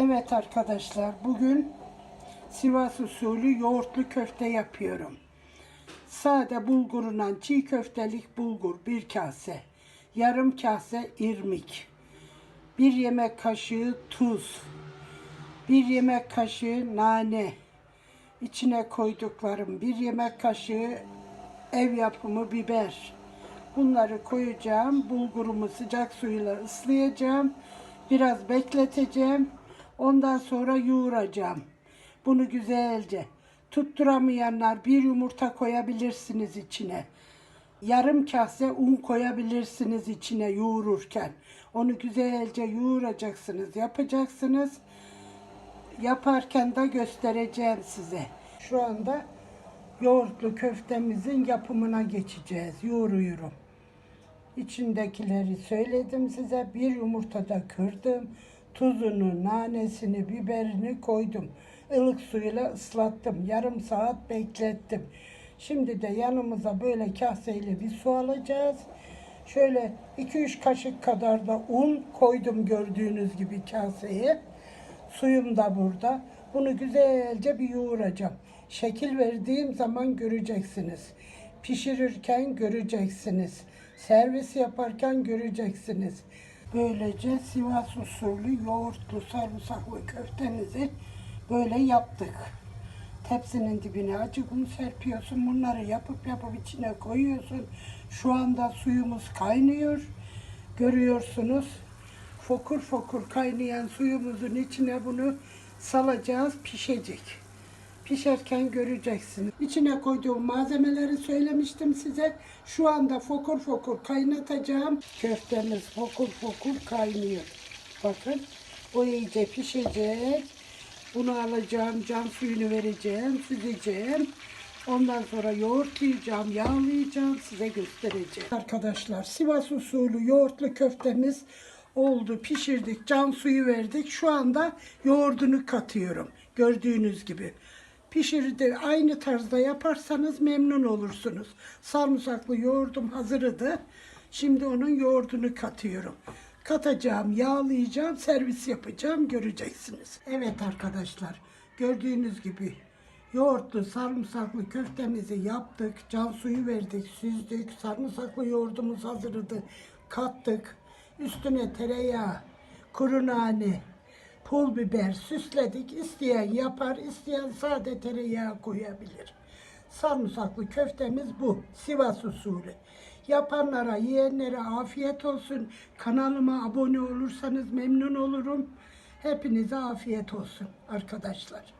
Evet arkadaşlar bugün Sivas usulü yoğurtlu köfte yapıyorum. Sade bulgurundan çiğ köftelik bulgur bir kase. Yarım kase irmik. Bir yemek kaşığı tuz. Bir yemek kaşığı nane. İçine koyduklarım bir yemek kaşığı ev yapımı biber. Bunları koyacağım. Bulgurumu sıcak suyla ıslayacağım. Biraz bekleteceğim. Ondan sonra yoğuracağım. Bunu güzelce. Tutturamayanlar bir yumurta koyabilirsiniz içine. Yarım kase un koyabilirsiniz içine yoğururken. Onu güzelce yoğuracaksınız, yapacaksınız. Yaparken de göstereceğim size. Şu anda yoğurtlu köftemizin yapımına geçeceğiz. Yoğuruyorum. İçindekileri söyledim size. Bir yumurta da kırdım. Tuzunu, nanesini, biberini koydum. Ilık suyla ıslattım. Yarım saat beklettim. Şimdi de yanımıza böyle kaseyle bir su alacağız. Şöyle 2-3 kaşık kadar da un koydum gördüğünüz gibi kaseye. Suyum da burada. Bunu güzelce bir yoğuracağım. Şekil verdiğim zaman göreceksiniz. Pişirirken göreceksiniz. Servis yaparken göreceksiniz. Böylece Sivas usulü yoğurtlu sarımsaklı köftemizi böyle yaptık. Tepsinin dibine acık un serpiyorsun. Bunları yapıp yapıp içine koyuyorsun. Şu anda suyumuz kaynıyor. Görüyorsunuz. Fokur fokur kaynayan suyumuzun içine bunu salacağız. Pişecek. Pişerken göreceksiniz. İçine koyduğum malzemeleri söylemiştim size. Şu anda fokur fokur kaynatacağım. Köftemiz fokur fokur kaynıyor. Bakın o iyice pişecek. Bunu alacağım, can suyunu vereceğim, süzeceğim. Ondan sonra yoğurt yiyeceğim, yağlayacağım, size göstereceğim. Arkadaşlar Sivas usulü yoğurtlu köftemiz oldu, pişirdik, can suyu verdik. Şu anda yoğurdunu katıyorum. Gördüğünüz gibi. Pişirdi aynı tarzda yaparsanız memnun olursunuz. Sarımsaklı yoğurdum hazırdı. Şimdi onun yoğurdunu katıyorum. Katacağım, yağlayacağım, servis yapacağım göreceksiniz. Evet arkadaşlar gördüğünüz gibi yoğurtlu sarımsaklı köftemizi yaptık. Can suyu verdik, süzdük. Sarımsaklı yoğurdumuz hazırdı. Kattık. Üstüne tereyağı, kuru nane, pul biber süsledik. İsteyen yapar, isteyen sade tereyağı koyabilir. Sarımsaklı köftemiz bu. Sivas usulü. Yapanlara, yiyenlere afiyet olsun. Kanalıma abone olursanız memnun olurum. Hepinize afiyet olsun arkadaşlar.